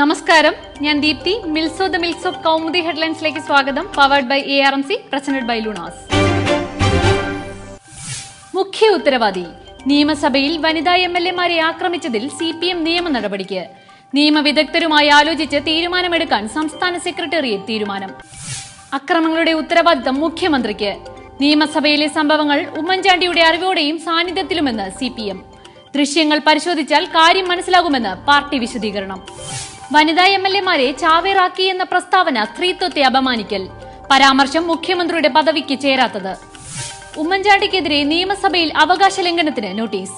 നമസ്കാരം. ഞാൻ ദീപ്തി. മിൽസോ ദ മിൽസ് ഓഫ് കൗമുദി ഹെഡ്ലൈൻസിലേക്ക് സ്വാഗതം. Powered by A R M C presented by Lunaz മുഖ്യ ഉത്തരവാദി. നിയമസഭയിൽ വനിതാ എം എൽ എമാരെ ആക്രമിച്ചതിൽ സി പി എം നിയമ നടപടിക്ക്. നിയമവിദഗ്ധരുമായി ആലോചിച്ച് തീരുമാനമെടുക്കാൻ സംസ്ഥാന സെക്രട്ടേറിയറ്റ് തീരുമാനം. അക്രമങ്ങളുടെ ഉത്തരവാദിത്തം മുഖ്യമന്ത്രിക്ക്. നിയമസഭയിലെ സംഭവങ്ങൾ ഉമ്മൻചാണ്ടിയുടെ അറിവോടെയും സാന്നിധ്യത്തിലുമെന്ന് സി പി എം. ദൃശ്യങ്ങൾ പരിശോധിച്ചാൽ കാര്യം മനസ്സിലാകുമെന്ന് പാർട്ടി വിശദീകരണം. വനിതാ എം എൽ എമാരെ ചാവേറാക്കി എന്ന പ്രസ്താവന സ്ത്രീത്വത്തെ അപമാനിക്കൽ. പരാമർശം മുഖ്യമന്ത്രിയുടെ പദവിക്ക് ചേരാത്തത്. ഉമ്മൻചാണ്ടിക്കെതിരെ നിയമസഭയിൽ അവകാശ ലംഘനത്തിന് നോട്ടീസ്.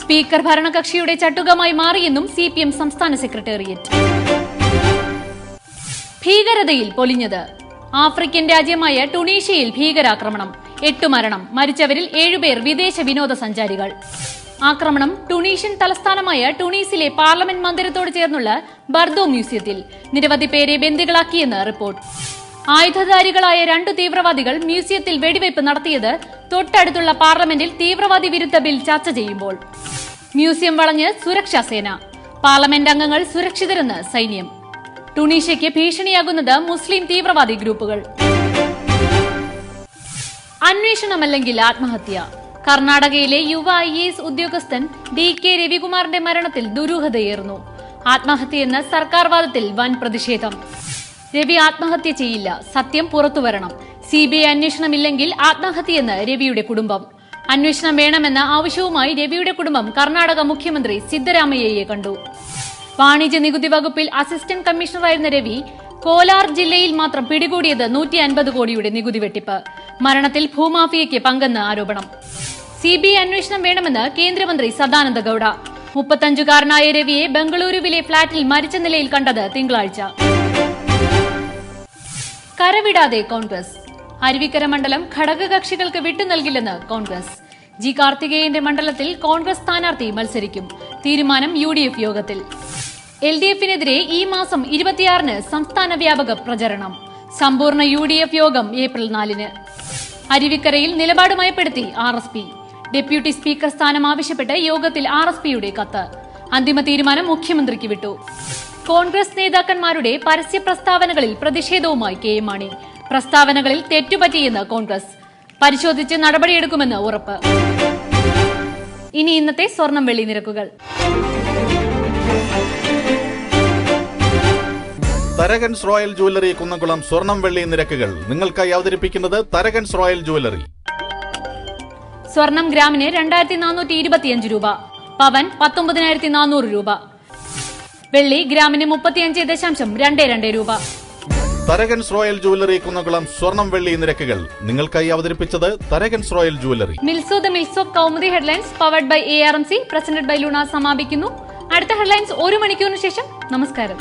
സ്പീക്കർ ഭരണകക്ഷിയുടെ ചട്ടുകമായി മാറിയെന്നും സി പി എം സംസ്ഥാന സെക്രട്ടേറിയറ്റ്. ഭീകരതയിൽ പൊലിഞ്ഞത്. ആഫ്രിക്കൻ രാജ്യമായ ടുണീഷ്യയിൽ ഭീകരാക്രമണം. എട്ടു മരണം. മരിച്ചവരിൽ ഏഴുപേർ വിദേശ വിനോദസഞ്ചാരികൾ. ആക്രമണം ടുണീഷ്യൻ തലസ്ഥാനമായ ടുണീസിലെ പാർലമെന്റ് മന്ദിരത്തോട് ചേർന്നുള്ള ബർദോ മ്യൂസിയത്തിൽ. നിരവധി പേരെ ബന്ദികളാക്കിയെന്ന് റിപ്പോർട്ട്. ആയുധധാരികളായ രണ്ടു തീവ്രവാദികൾ മ്യൂസിയത്തിൽ വെടിവയ്പ് നടത്തിയത് തൊട്ടടുത്തുള്ള പാർലമെന്റിൽ തീവ്രവാദി വിരുദ്ധ ബിൽ ചർച്ച ചെയ്യുമ്പോൾ. മ്യൂസിയം വളഞ്ഞ് സുരക്ഷാ സേന. പാർലമെന്റ് അംഗങ്ങൾ സുരക്ഷിതരെന്ന് സൈന്യം. ടുണീഷ്യയ്ക്ക് ഭീഷണിയാകുന്നത് മുസ്ലിം തീവ്രവാദി ഗ്രൂപ്പുകൾ. അന്വേഷണമല്ലെങ്കിൽ ആത്മഹത്യ. കർണാടകയിലെ യുവ ഐ എസ് ഉദ്യോഗസ്ഥൻ ഡി കെ രവികുമാറിന്റെ മരണത്തിൽ ദുരൂഹതയേറുന്നു. ആത്മഹത്യയെന്ന സർക്കാർ വാദത്തിൽ വൻ പ്രതിഷേധം. രവി ആത്മഹത്യ ചെയ്യില്ല. സത്യം പുറത്തുവരണം. സി ബി ഐ അന്വേഷണമില്ലെങ്കിൽ ആത്മഹത്യയെന്ന് രവിയുടെ കുടുംബം. അന്വേഷണം വേണമെന്ന ആവശ്യവുമായി രവിയുടെ കുടുംബം കർണാടക മുഖ്യമന്ത്രി സിദ്ധരാമയ്യയെ കണ്ടു. വാണിജ്യ നികുതി വകുപ്പിൽ അസിസ്റ്റന്റ് കമ്മീഷണറായിരുന്ന രവി കോലാർ ജില്ലയിൽ മാത്രം പിടികൂടിയത് നൂറ്റി അൻപത് കോടിയുടെ നികുതി വെട്ടിപ്പ്. മരണത്തിൽ ഭൂമാഫിയയ്ക്ക് പങ്കെന്ന് ആരോപണം. സി ബി ഐ അന്വേഷണം വേണമെന്ന് കേന്ദ്രമന്ത്രി സദാനന്ദ ഗൌഡ. മുപ്പത്തഞ്ചുകാരനായ രവിയെ ബംഗളൂരുവിലെ ഫ്ളാറ്റിൽ മരിച്ച നിലയിൽ കണ്ടത് തിങ്കളാഴ്ച. കരവിടാതെ കോൺഗ്രസ്. അരുവിക്കര മണ്ഡലം ഘടകകക്ഷികൾക്ക് വിട്ടു നൽകില്ലെന്ന് കോൺഗ്രസ്. ജി കാർത്തികേയന്റെ മണ്ഡലത്തിൽ കോൺഗ്രസ് സ്ഥാനാർത്ഥി മത്സരിക്കും. തീരുമാനം യു ഡി എഫ് യോഗത്തിൽ. എൽ ഡി എഫിനെതിരെ ഈ മാസം ഇരുപത്തിയാറിന് സംസ്ഥാന വ്യാപക പ്രചരണം. സമ്പൂർണ യു ഡി എഫ് യോഗം ഏപ്രിൽ നാലിന്. അരുവിക്കരയിൽ നിലപാട് മയപ്പെടുത്തി R S P. Deputy speaker സ്ഥാനം ആവശ്യപ്പെട്ട് യോഗത്തിൽ ആർ എസ് പിയുടെ കത്ത്. അന്തിമ തീരുമാനം മുഖ്യമന്ത്രിക്ക് വിട്ടു. കോൺഗ്രസ് നേതാക്കന്മാരുടെ പരസ്യ പ്രസ്താവനകളിൽ പ്രതിഷേധവുമായി കെ എം മാണി. പ്രസ്താവനകളിൽ തെറ്റുപറ്റിയെന്ന് കോൺഗ്രസ്. പരിശോധിച്ച് നടപടിയെടുക്കുമെന്ന് ഉറപ്പ്. ഇനി ഇന്നത്തെ സ്വർണം വെള്ളി നിരക്കുകൾ. തരകൻസ് റോയൽ ജുവല്ലറി കുന്നംകുളം സ്വർണം വെള്ളി നിരക്കുകൾ. നിങ്ങൾക്കായി അവതരിപ്പിക്കുന്നത് തരകൻസ് റോയൽ ജുവല്ലറി. സ്വർണം ഗ്രാമിന് രണ്ടായിരത്തി നാനൂറ്റി ഇരുപത്തിയഞ്ച് രൂപ. പവൻ പത്തൊമ്പതിനായിരത്തി നാനൂറ് രൂപ. വെള്ളി ഗ്രാമിന് മുപ്പത്തിയഞ്ച് ദശാംശം രണ്ട് രണ്ട് രൂപ. തരകൻസ് റോയൽ ജുവല്ലറി കുന്നകുളം സ്വർണം വെള്ളി നിരക്കുകൾ. നിങ്ങൾക്കായി അവതരിപ്പിച്ചത് Tharakans royal jewellery. മിൽസോ the mills Kaumudi headlines powered by A R M C presented by Luna സമാപിക്കുന്നു. അടുത്ത ഹെഡ്ലൈൻസ് ഒരു മണിക്കൂറിന് ശേഷം. നമസ്കാരം.